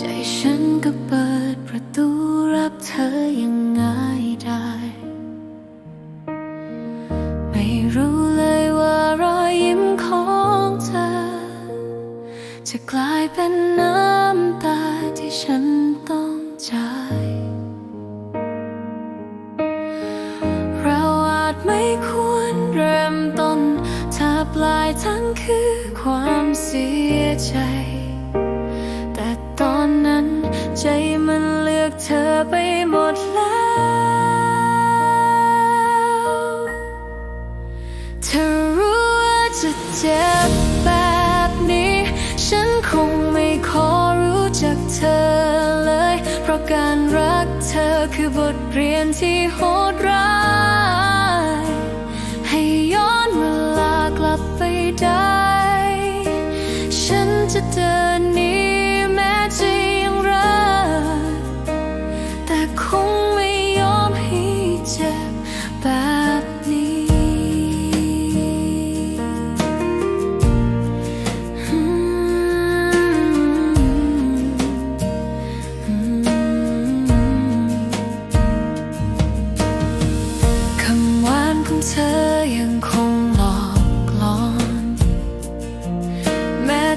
ใจฉันก็เปิดประตูรับเธอยังไงได้ ไม่รู้เลยว่ารอยยิ้มของเธอ จะกลายเป็นน้ำตาที่ฉันต้องจ่ายเราอาจไม่ควรเริ่มต้นถ้าปลายทางคือความเสียใจ ใจมันเลือกเธอไปหมดแล้ว เธอรู้ว่าจะเจ็บแบบนี้ ฉันคงไม่ขอรู้จักเธอเลย เพราะการรักเธอคือบทเรียนที่โหดร้าย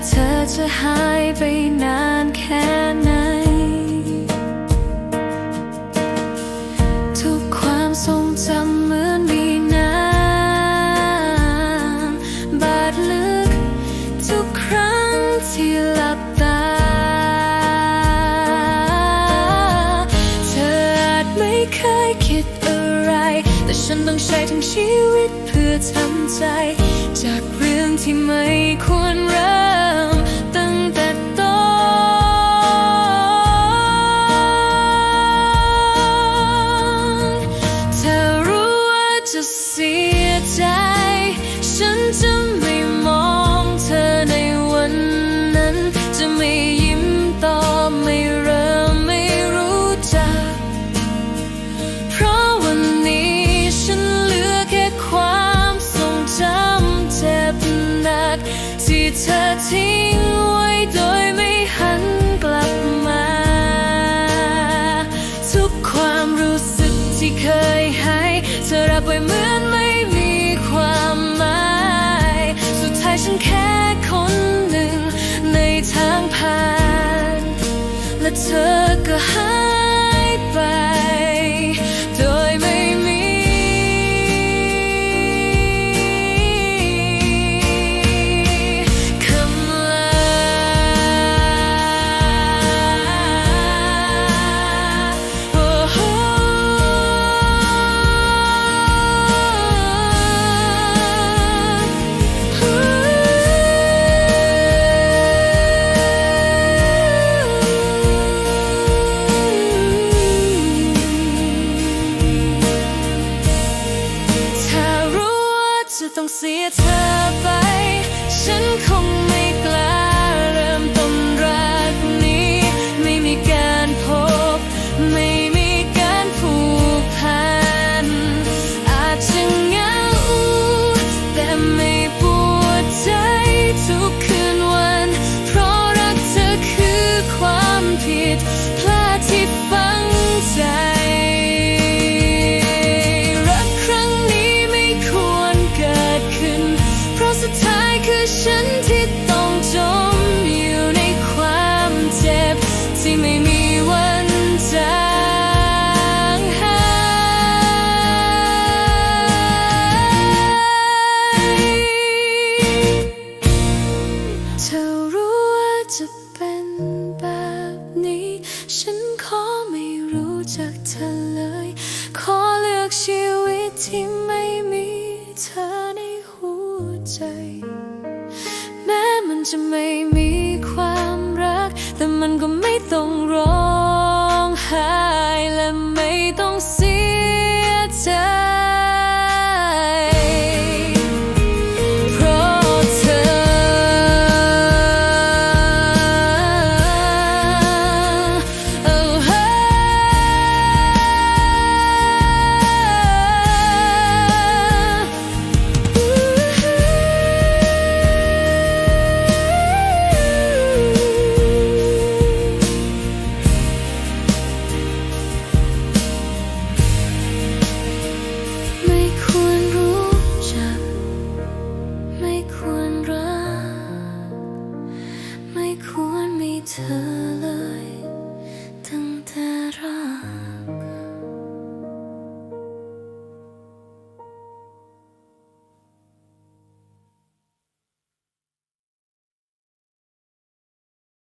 เธอจะหายไปนานแค่ไหน ทุกความทรงจำเหมือนมีน้ำบาดลึก ทุกครั้งที่หลับตา เธออาจไม่เคยคิดอะไร แต่ฉันต้องใช้ทั้งชีวิต อทำใจ จากเรื่องที่ไม่ควรเริ่ม เธอทิ้งไว้โดยไม่หันกลับมา ทุกความรู้สึกที่เคยให้เธอรับไว้เหมือนไม่มีความหมาย สุดท้ายฉันแค่คนหนึ่งในทางผ่าน และเธอก็หา ใจ แม้มันจะไม่มีความรัก แต่มันก็ไม่ต้องร้องไห้และไม่ต้องเสียใจ